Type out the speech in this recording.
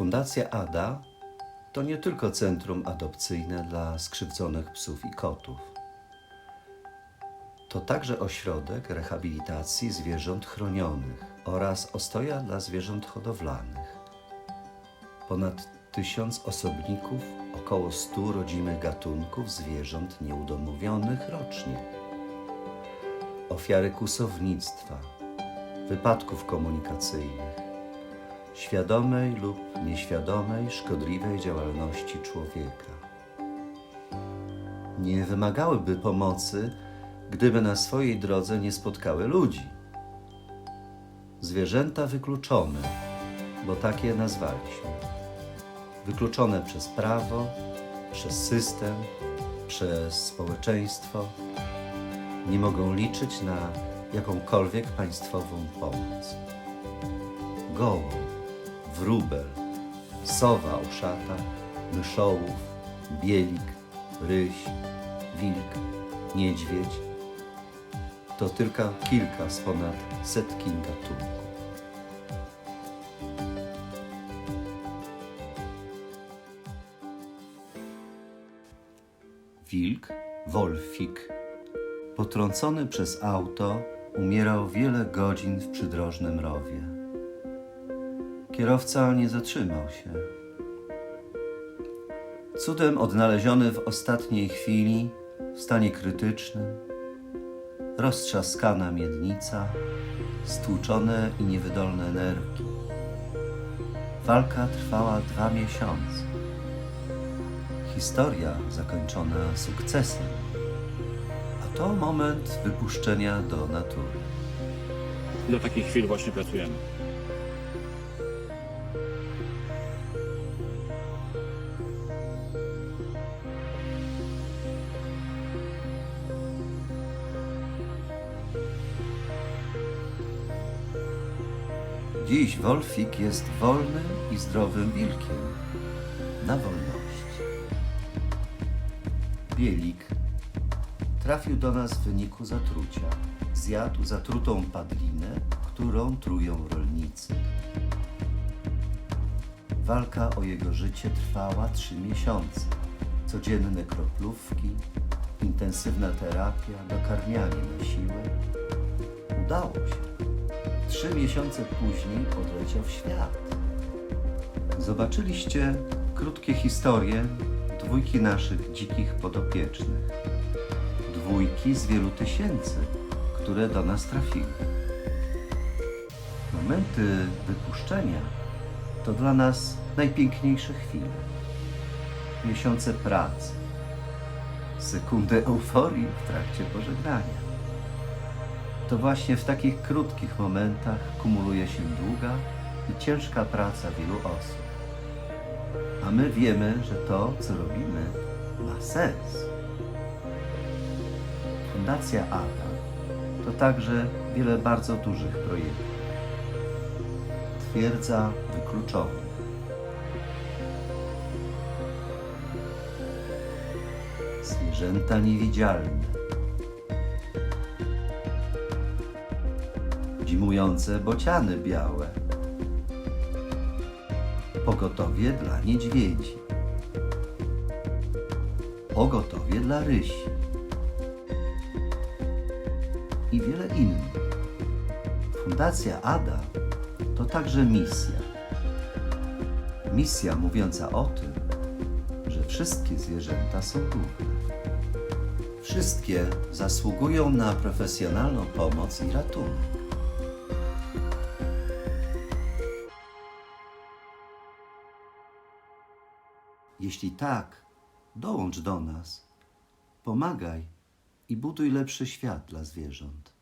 Fundacja ADA to nie tylko centrum adopcyjne dla skrzywdzonych psów i kotów. To także ośrodek rehabilitacji zwierząt chronionych oraz ostoja dla zwierząt hodowlanych. Ponad tysiąc osobników, około stu rodzimych gatunków zwierząt nieudomowionych rocznie. Ofiary kusownictwa, wypadków komunikacyjnych, świadomej lub nieświadomej szkodliwej działalności człowieka. Nie wymagałyby pomocy, gdyby na swojej drodze nie spotkały ludzi. Zwierzęta wykluczone, bo tak je nazwaliśmy. Wykluczone przez prawo, przez system, przez społeczeństwo, nie mogą liczyć na jakąkolwiek państwową pomoc gołąb, wróbel, sowa uszata, myszołów, bielik, ryś, wilk, niedźwiedź. To tylko kilka z ponad setki gatunków. Wilk, Wolfik, potrącony przez auto, umierał wiele godzin w przydrożnym rowie. Kierowca nie zatrzymał się. Cudem odnaleziony w ostatniej chwili, w stanie krytycznym, roztrzaskana miednica, stłuczone i niewydolne nerki. Walka trwała dwa miesiące. Historia zakończona sukcesem, a to moment wypuszczenia do natury. Do takich chwil właśnie pracujemy. Dziś Wolfik jest wolnym i zdrowym wilkiem na wolności. Bielik trafił do nas w wyniku zatrucia. Zjadł zatrutą padlinę, którą trują rolnicy. Walka o jego życie trwała trzy miesiące. Codzienne kroplówki, intensywna terapia, dokarmianie na siłę. Udało się. Trzy miesiące później odleciał w świat. Zobaczyliście krótkie historie dwójki naszych dzikich podopiecznych. Dwójki z wielu tysięcy, które do nas trafiły. Momenty wypuszczenia to dla nas najpiękniejsze chwile. Miesiące pracy, sekundy euforii w trakcie pożegnania. To właśnie w takich krótkich momentach kumuluje się długa i ciężka praca wielu osób. A my wiemy, że to, co robimy, ma sens. Fundacja ADA to także wiele bardzo dużych projektów. Twierdza wykluczonych. Zwierzęta niewidzialne. Zimujące bociany białe. Pogotowie dla niedźwiedzi. Pogotowie dla rysi. I wiele innych. Fundacja ADA to także misja. Misja mówiąca o tym, że wszystkie zwierzęta są równe. Wszystkie zasługują na profesjonalną pomoc i ratunek. Jeśli tak, dołącz do nas, pomagaj i buduj lepszy świat dla zwierząt.